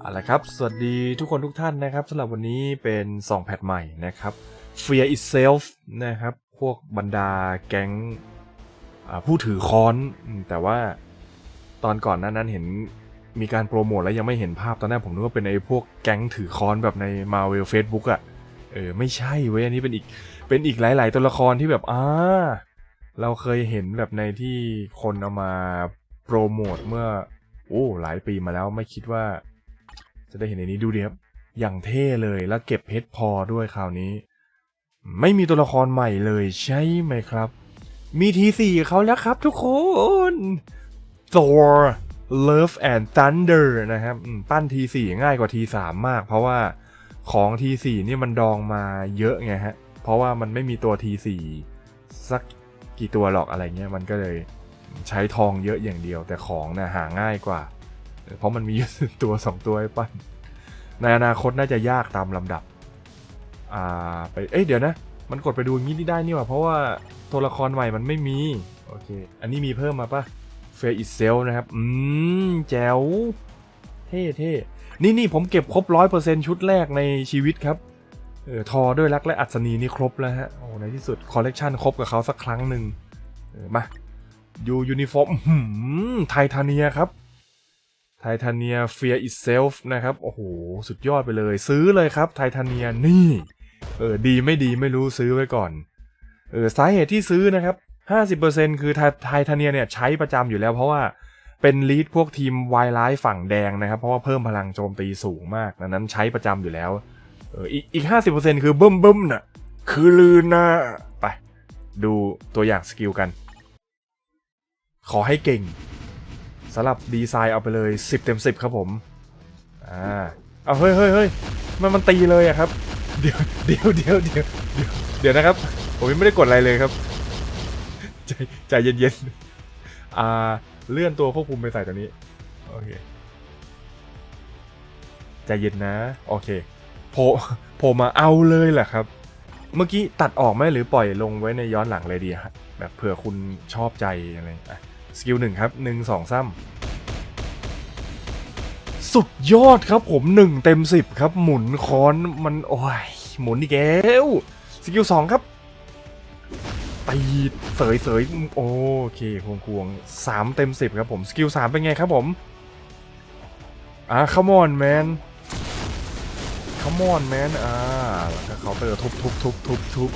เอาละครับ สวัสดีทุกคนทุกท่านนะครับสำหรับวันนี้เป็น 2 แพทใหม่นะครับ Fear Itself นะครับ พวกบรรดาแก๊งผู้ถือค้อน แต่ว่าตอนก่อนนั้นนั้นเห็นมีการโปรโมทแล้วยังไม่เห็นภาพตอนแรกผมนึกว่าเป็นไอ้พวกแก๊งถือค้อนแบบใน Marvel Facebook อะ่ะ เออ ไม่ใช่เว้ย อันนี้เป็นอีก เป็นอีกหลาย ๆ ตัวละครที่แบบอ่าเราเคยเห็นแบบในที่คนเอามาโปรโมทเมื่อ โอ้ หลายปีมาแล้วไม่คิดว่า จะได้เห็นในนี้ดูดิครับ อย่างเท่เลยแล้วเก็บเพชรพอด้วยคราวนี้ ไม่มีตัวละครใหม่เลยใช่ไหมครับ มีทีสี่เขาแล้วครับทุกคน Thor Love and Thunder นะครับปั้นทีสี่ง่ายกว่าทีสามมาก เพราะว่าของทีสี่นี่มันดองมาเยอะไงฮะ เพราะว่ามันไม่มีตัวทีสี่สักกี่ตัวหรอกอะไรเงี้ยมันก็เลยใช้ทองเยอะอย่างเดียว แต่ของนะหาง่ายกว่า เพราะมันมีตัวสองตัวให้ปั้น ในอนาคตน่าจะยากตามลำดับ อ่าไป เอ้ยเดี๋ยวนะ มันกดไปดูอย่างนี้ได้นี่หว่า เพราะว่าตัวละครใหม่มันไม่มี โอเค อันนี้มีเพิ่มมาปะเฟย์อิเซลนะครับ อืม แจ๋ว เท่เท่นี่นี่ผมเก็บครบร้อยเปอร์เซ็นชุดแรกในชีวิตครับ เออทอด้วยรักและอัศนีนี่ครบแล้วฮะ โอ้ในที่สุดคอลเลกชันครบกับเขาสักครั้งหนึ่งเออมายูยูนิฟอร์มหืมไททาเนียครับ ไททาเนีย Fear Itself นะครับ โอ้โห สุดยอดไปเลย ซื้อเลยครับไททาเนียนี่ เออ ดีไม่ดีไม่รู้ซื้อไว้ก่อน เออ สาเหตุที่ซื้อนะครับ 50%คือไทไททาเนียเนี่ยใช้ประจำอยู่แล้วเพราะว่าเป็นลีดพวกทีมวายไลท์ฝั่งแดงนะครับ เพราะว่าเพิ่มพลังโจมตีสูงมากดังนั้นใช้ประจำอยู่แล้ว เออ อีกอีก50%คือบึ้มบึ้มน่ะ คือลืนนะไป ดูตัวอย่างสกิลกัน ขอให้เก่ง สำหรับดีไซน์เอาไปเลย 10 เต็ม 10 ครับผม อ่า เอาเฮ้ยเฮ้ยเฮ้ยมันมันตีเลยอะครับ เดี๋ยวเดี๋ยวเดี๋ยวเดี๋ยวเดี๋ยวนะครับ ผมยังไม่ได้กดอะไรเลยครับ ใจใจเย็นๆ อ่า เลื่อนตัวควบคุมไปใส่ตัวนี้ โอเค ใจเย็นนะ โอเคโผล่โผล่มาเอาเลยแหละครับ เมื่อกี้ตัดออกไหมหรือปล่อยลงไว้ในย้อนหลังเลยดีฮะแบบเผื่อคุณชอบใจอะไรอะ สกิลหนึ่งครับหนึ่งสองซ้ำสุดยอดครับผมหนึ่งเต็มสิบครับ หมุนค้อนมันโอ้ยหมุนอีกแล้วสกิลสองครับตีเสยเสยโอเคควงควงสามเต็มสิบครับผมสกิลสามเป็นไงครับผมอ่า come on man come on man อ่าแล้วก็เคาเตอร์ทุบทุบทุบทุบทุบ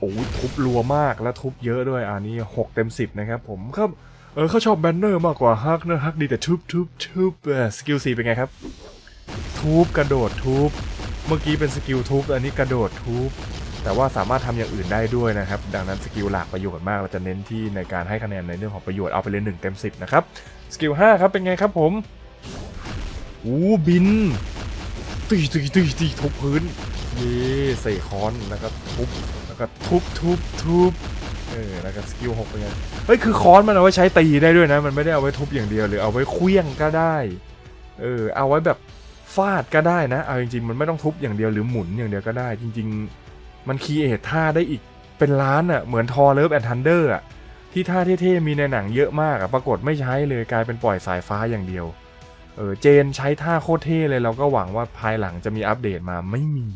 โอ้ยทุบรัวมากและทุบเยอะด้วยอันนี้หกเต็มสิบนะครับผมครับ เออเขาชอบแบนเนอร์มากกว่าฮักนะฮักดีแต่ทุบทุบทุบเออสกิลสี่เป็นไงครับ ทุบกระโดดทุบ เมื่อกี้เป็นสกิลทุบ อันนี้กระโดดทุบ แต่ว่าสามารถทำอย่างอื่นได้ด้วยนะครับ ดังนั้นสกิลหลากประโยชน์มาก เราจะเน้นที่ในการให้คะแนนในเรื่องของประโยชน์เอาไปเลยหนึ่งเต็มสิบนะครับ สกิลห้าครับเป็นไงครับผมอู้บินตีตีตีตีทุบพื้น เย่ใส่คอนแล้วก็ทุบ ก็ทุบทุบทุบเออแล้วก็สกิลหกเป็นไงเฮ้ยคือค้อนมันเอาไว้ใช้ตีได้ด้วยนะ มันไม่ได้เอาไว้ทุบอย่างเดียวหรือเอาไว้เคลี้ยงก็ได้เออเอาไว้แบบฟาดก็ได้นะเอาจริงๆมันไม่ต้องทุบอย่างเดียวหรือหมุนอย่างเดียวก็ได้ จริง ๆ มันคีเอทท่าได้อีกเป็นล้านอะ่ะเหมือนทอเลิฟแอนทันเดอร์อะที่ท่าเท่ๆมีในหนังเยอะมากอะ่ะปรากฏไม่ใช้เลยกลายเป็นปล่อยสายฟ้าอย่างเดียวเออเจนใช้ท่าโคตรเท่เลยเราก็หวังว่าภายหลังจะมีอัปเดตมาไม่มี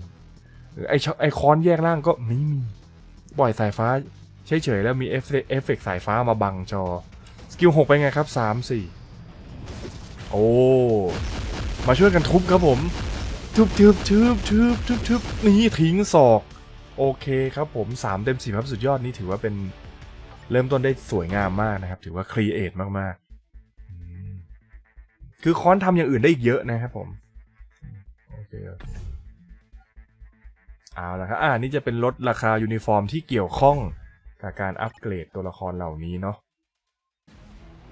หรือไอไอคอนแยกล่างก็ไม่มี ปล่อยสายฟ้าเฉยๆแล้วมีเอฟเฟกต์เอฟเฟกสายฟ้ามาบังจอ สกิลหกไปไงครับสามสี่โอ้ มาช่วยกันทุบครับผมทุบทุบทุบทุบทุบทุบนี่ทิ้งศอก โอเคครับผมสามเต็มสิบครับสุดยอดนี้ถือว่าเป็นเริ่มต้นได้สวยงามมากนะครับ ถือว่าครีเอทมากๆ คือค้อนทำอย่างอื่นได้อีกเยอะนะครับผม โอเคโอ เอาละครับ อ่า นี่จะเป็นลดราคายูนิฟอร์มที่เกี่ยวข้องกับการอัปเกรดตัวละครเหล่านี้เนาะ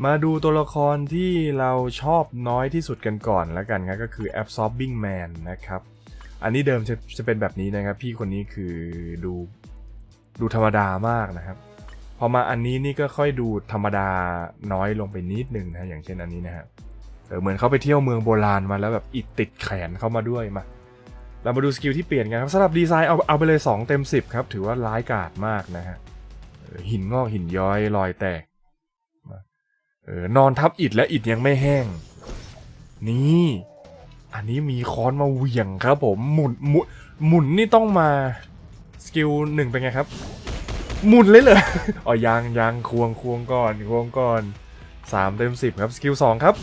มาดูตัวละครที่เราชอบน้อยที่สุดกันก่อนแล้วกันครับ ก็คือ Absorbing Man นะครับ อันนี้เดิมจะจะเป็นแบบนี้นะครับ พี่คนนี้คือดูดูธรรมดามากนะครับ พอมาอันนี้นี่ก็ค่อยดูธรรมดาน้อยลงไปนิดนึงนะ อย่างเช่นอันนี้นะฮะเออเหมือนเขาไปเที่ยวเมืองโบราณมาแล้วแบบอิดติดแขนเข้ามาด้วยมา เรามาดูสกิลที่เปลี่ยนกันครับสำหรับดีไซน์เอาเอาไปเลย 2 เต็ม 10 ครับ ถือว่าร้ายกาจมากนะฮะหินงอกหินย้อยรอยแตกเออนอนทับอิดและอิดยังไม่แห้ง นี่ อันนี้มีค้อนมาเหวี่ยงครับผมหมุนหมุนหมุนนี่ต้องมาสกิลหนึ่งเป็นไงครับ หมุนเลยเหรออ๋อยังยังควงควงก่อนควงก่อนสามเต็มสิบครับสกิลสองครับ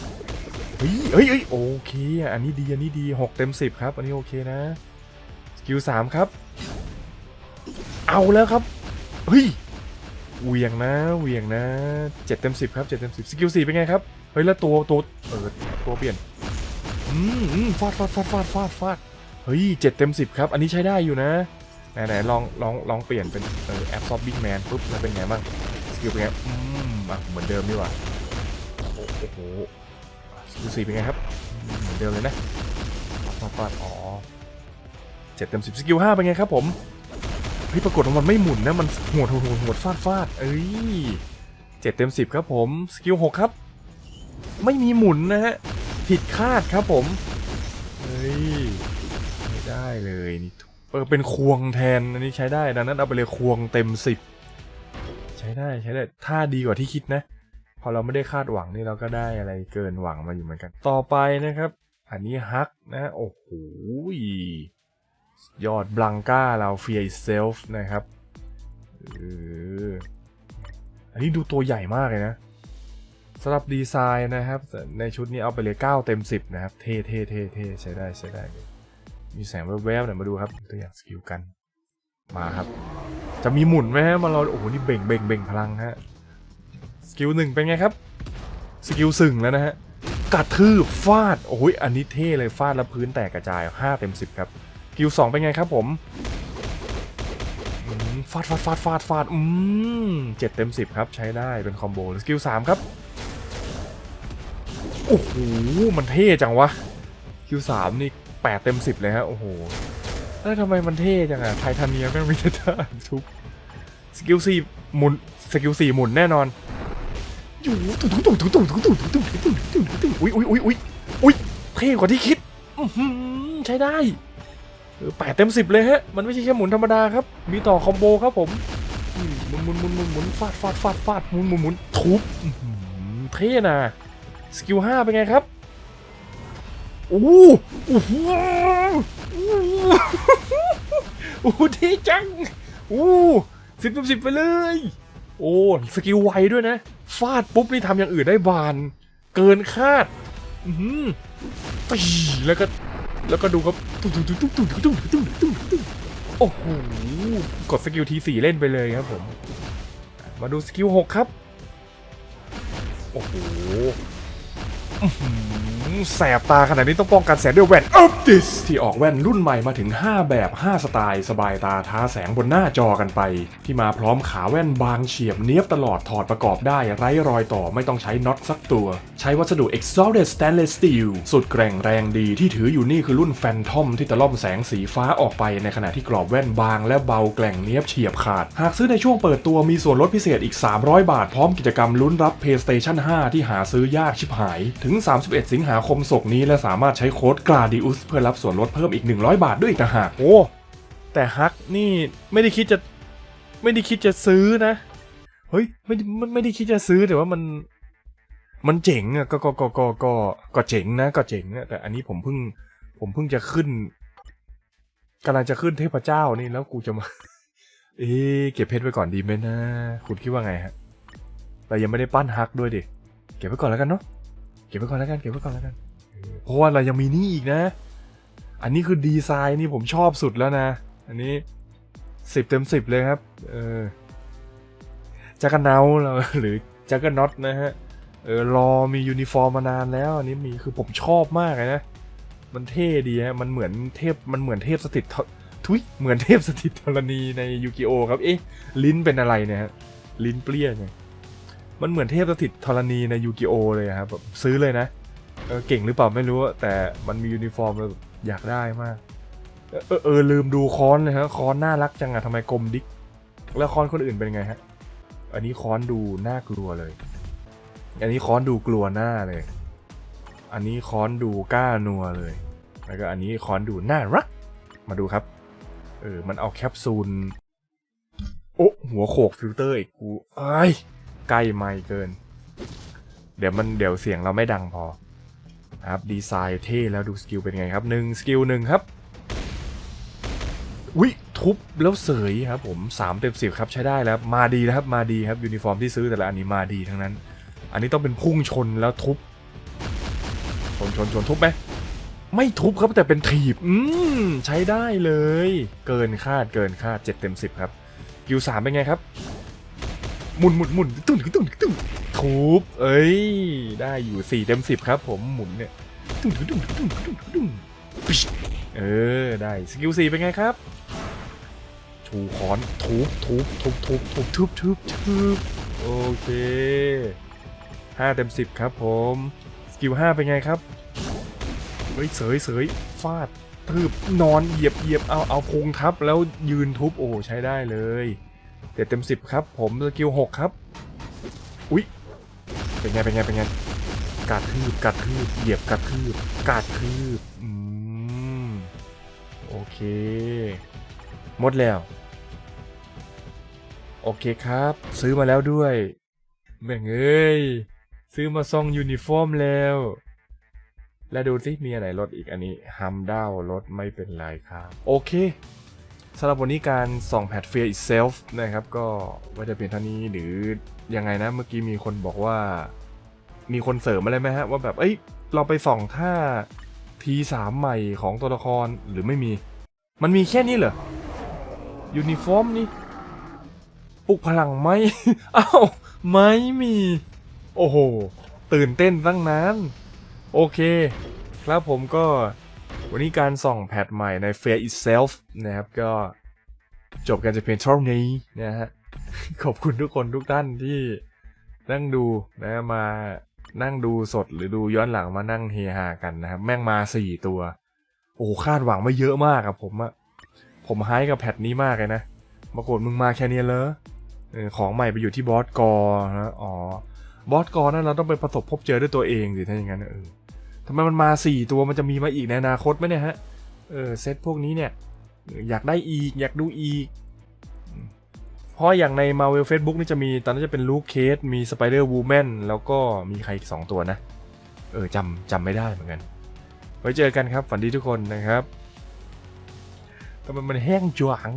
เฮ้ยเฮ้ยเฮ้ยโอเคอะอันนี้ดี อันนี้ดีหกเต็มสิบครับ อันนี้โอเคนะ สกิลสามครับ เอาแล้วครับ เฮ้ยเหวียงนะเหวียงนะเจ็ดเต็มสิบครับเจ็ดเต็มสิบสกิลสี่เป็นไงครับ เฮ้ยแล้วตัวตัวเออตัวเปลี่ยนอืมอืมฟาดฟาดฟาดฟาดฟาดฟาดเฮ้ยเจ็ดเต็มสิบครับ อันนี้ใช้ได้อยู่นะไหนไหนลองลองลองเปลี่ยนเป็นเออแอปซอฟบิ๊กแมนปุ๊บแล้วเป็นไงบ้างสกิลเป็นไงอืมอะเหมือนเดิมดีกว่าโอ้โห สกิลสี่เป็นไงครับเหมือนเดิมเลยนะฟาดฟาดอ๋อเจ็ดเต็มสิบสกิลห้าเป็นไงครับผมเฮ้ยปรากฏว่ามันไม่หมุนนะ มันหัวดหัวดหัวดหัวฟาดฟาดเอ้ยเจ็ดเต็มสิบครับผมสกิลหกครับ ไม่มีหมุนนะฮะผิดคาดครับผมเฮ้ยไม่ได้เลยนี่เออเป็นควงแทนอันนี้ใช้ได้ดังนั้นเอาไปเลยควงเต็มสิบใช้ได้ใช้ได้ถ้าดีกว่าที่คิดนะ พอเราไม่ได้คาดหวังนี่เราก็ได้อะไรเกินหวังมาอยู่เหมือนกัน ต่อไปนะครับ อันนี้ฮักนะโอ้โหยอดบลังก้าเราเฟียเซลฟ์นะครับเอออันนี้ดูตัวใหญ่มากเลยนะสำหรับดีไซน์นะครับ ในชุดนี้เอาไปเลย 9 เต็ม 10 นะครับ เท่เท่เท่เท่ใช้ได้ใช้ได้ มีแสงแวบๆหน่อยมาดูครับ ตัวอย่างสกิลกัน มาครับ จะมีหมุนไหมฮะมาเราโอ้โห นี่เบ่งเบ่งเบ่งพลังฮะ สกิลหนึ่งเป็นไงครับ สกิลสึ่งแล้วนะฮะกระทืบฟาดโอ้ยอันนี้เท่เลยฟาดแล้วพื้นแตกกระจาย5เต็ม10 ครับสกิลสองเป็นไงครับผมฟาดฟาดฟาดฟาดฟาดอืมเจ็ดเต็ม10ครับใช้ได้เป็นคอมโบสกิลสามครับโอ้โหมันเท่จังวะ Q3 นี่แปดเต็มสิบเลยฮะโอ้โหแล้วทำไมมันเท่จังอะไททาเนียแม่งมีแต่ท่าทุบสกิลสี่หมุนสกิลสี่หมุนแน่นอน อยู่ตุ๊ตุ๊ตุ๊ตุ๊ตุ๊ตุ๊ตุ๊ตุ๊ตุ๊ตุ๊ตุ๊ตุ๊อุ้ยอุ้ยอุ้ยอุ้ยอุ้ยเท่กว่าที่คิดใช้ได้แปดเต็มสิบเลยฮะ มันไม่ใช่แค่หมุนธรรมดาครับ มีต่อคอมโบครับผมหมุนหมุนหมุนหมุนหมุนฟาดฟาดฟาดฟาดหมุนหมุนหมุนทุบเท่นะสกิลห้าเป็นไงครับโอ้โหโอ้โหโอ้โหดีจังโอ้สิบสิบไปเลย โอ้สกิลไวด้วยนะ ฟาดปุ๊บนี่ทำอย่างอื่นได้บาน เกินคาดอือหือตีแล้วก็แล้วก็ดูครับตุ้งตุ้งตุ้งตุ้งตุ้งตุ้งตุ้งตุ้งตุ้งโอ้โหกดสกิลทีสี่เล่นไปเลยครับผม มาดูสกิลหกครับ โอ้โห แสบตาขนาดนี้ต้องป้องกันแสงด้วยแว่น Optis ที่ออกแว่นรุ่นใหม่มาถึง 5 แบบ 5 สไตล์ สบายตาท้าแสงบนหน้าจอกันไป ที่มาพร้อมขาแว่นบางเฉียบเนี้ยบตลอดถอดประกอบได้ไร้รอยต่อไม่ต้องใช้น็อตสักตัว ใช้วัสดุ Exalted Stainless Steel สุดแกร่งแรงดีที่ถืออยู่นี่คือรุ่น Phantom ที่ตะล่อมแสงสีฟ้าออกไปในขณะที่กรอบแว่นบางและเบาแกร่งเนี้ยบเฉียบขาด หากซื้อในช่วงเปิดตัวมีส่วนลดพิเศษอีก 300 บาท พร้อมกิจกรรมลุ้นรับ PlayStation 5 ที่หาซื้อยากชิบหาย ถึง 31 สิงหาคคมศกนี้และสามารถใช้โค้ด GLADIUS เพื่อรับส่วนลดเพิ่มอีก 100 บาทด้วยอีกต่างหากโอ้แต่ฮักนี่ไม่ได้คิดจะไม่ได้คิดจะซื้อนะเฮ้ยไม่ไม่ไม่ได้คิดจะซื้อแต่ว่ามันมันเจ๋งอะก็ก็ก็ก็ก็ก็เจ๋งนะก็เจ๋งนะแต่อันนี้ผมเพิ่ง ผมเพิ่งจะขึ้นกำลังจะขึ้นเทพเจ้านี่แล้วกูจะมา เอ๊เก็บเพชรไว้ก่อนดีไหมนะ คุณคิดว่าไงฮะเรายังไม่ได้ปั้นฮักด้วยดิ เก็บไว้ก่อนแล้วกันเนาะ เก็บไว้ก่อนแล้วกัน เก็บไว้ก่อนแล้วกัน เออเพราะว่าเรายังมีนี่อีกนะ อันนี้คือดีไซน์นี่ผมชอบสุดแล้วนะ อันนี้สิบเต็มสิบเลยครับ เออจักรเนาเราหรือจักรน็อตนะฮะ เออรอมียูนิฟอร์มมานานแล้ว อันนี้มีคือผมชอบมากเลยนะ มันเท่ดีฮะ มันเหมือนเทพ มันเหมือนเทพสถิตททุยเหมือนเทพสถิตธรณีในยูกิโอครับ เอ๊ะ ลิ้นเป็นอะไรเนี่ยฮะ ลิ้นเปรี้ยไงมันเหมือนเทพสถิตธรณีในยูกิโอเลยครับแบบซื้อเลยนะ เออเก่งหรือเปล่าไม่รู้แต่มันมียูนิฟอร์มเลยอยากได้มาก เออเออลืมดูคอนเลยฮะคอนน่ารักจังอะทำไมกลมดิ๊กแล้วคอนคนอื่นเป็นไงฮะ อันนี้คอนดูน่ากลัวเลย อันนี้คอนดูกลัวหน้าเลย อันนี้คอนดูกล้านัวเลย แล้วก็อันนี้คอนดูน่ารัก มาดูครับ เออมันเอาแคปซูลโอ้หัวโขกฟิลเตอร์อีกกูไอ้ใกล้ไม่เกิน เดี๋ยวมันเดี๋ยวเสียงเราไม่ดังพอ ครับดีไซน์เท่แล้วดูสกิลเป็นไงครับหนึ่งสกิลหนึ่งครับวิทุบแล้วเสยครับผม3เต็มสิบครับใช้ได้แล้วมาดีนะครับมาดีครับยูนิฟอร์มที่ซื้อแต่ละอันนี้มาดีทั้งนั้น อันนี้ต้องเป็นพุ่งชนแล้วทุบชนชนชนทุบไหมไม่ทุบครับแต่เป็นถีบอืมใช้ได้เลย เกินคาดเกินคาด7เต็ม10 ครับกิวสามเป็นไงครับ หมุนหมุนหมุนตุ้นตุ้นตุ้นทุบเอ้ย ได้อยู่4เต็ม10ครับผมหมุนเนี่ยตุ้นตุ้นตุ้นตุ้นตุ้นตุ้นปิ๊ชเออ ได้สกิลสี่เป็นไงครับ ชูค้อนทุบทุบทุบทุบทุบทุบทุบทุบโอเคห้าเต็มสิบครับผมสกิลห้าเป็นไงครับเฮ้ยเสยเสยฟาดทืบนอนเหยียบเหยียบเอาเอาพุงทับแล้วยืนทุบโอ้ใช้ได้เลย เจ็ดเต็มสิบครับ ผมสกิลหกครับ อุ๊ยเป็นไงเป็นไงเป็นไงกัดทืบกัดทืบเหยียบกัดทืบกัดทืบอืมโอเคหมดแล้ว โอเคครับ ซื้อมาแล้วด้วยแม่งเอ้ยซื้อมาซองยูนิฟอร์มแล้ว แล้วดูสิมีอะไรลดอีกอันนี้ฮัมด้าวลดไม่เป็นไรครับ โอเค สำหรับวันนี้การส่องแพท Fear itself นะครับ ก็ไว่าจะเพียงเท่านี้หรือยังไงนะเมื่อกี้มีคนบอกว่า มีคนเสริมอะไรไหมฮะ ว่าแบบ เอ้ย เราไปส่องท่าทีสามใหม่ของตัวละครหรือไม่มี มันมีแค่นี้เหรอ ยูนิฟอร์มนี่ปลุกพลังไหมอ้าวไม่มี โอ้โห ตื่นเต้นตั้งนาน โอเค ครับผมก็ วันนี้การส่องแพทใหม่ใน Fear Itself นะครับก็จบกันจะเพียงเท่านี้นะฮะ ขอบคุณทุกคนทุกท่านที่นั่งดูนะมานั่งดูสดหรือดูย้อนหลังมานั่งเฮฮากันนะครับ แม่งมาสี่ตัว โอ้คาดหวังไม่เยอะมากอะผมอะผมไฮกับแพทนี้มากเลยนะปรากฏมึงมาแค่นี้เลยของใหม่ไปอยู่ที่บอสกอร์นะอ๋อบอสกอร์นั่นเราต้องไปประสบพบเจอด้วยตัวเองสิถ้าอย่างนั้นเออ ทำไมมันมาสี่ตัวมันจะมีมาอีกในอนาคตไหมเนี่ยฮะ เออเซตพวกนี้เนี่ย อยากได้อีก อยากดูอีก เพราะอย่างใน Marvel Facebook นี่จะมีตอนนั้นจะเป็นลูคเคสมี Spider Woman แล้วก็มีใครอีกสองตัวนะ เออจำจำไม่ได้เหมือนกัน ไว้เจอกันครับ ฝันดีทุกคนนะครับทำไมมันแห้งจวง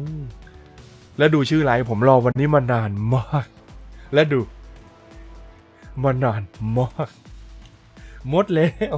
แล้วดูชื่อไลฟ์ผมรอวันนี้มานานมาก และดูมานานมากหมดแล้ว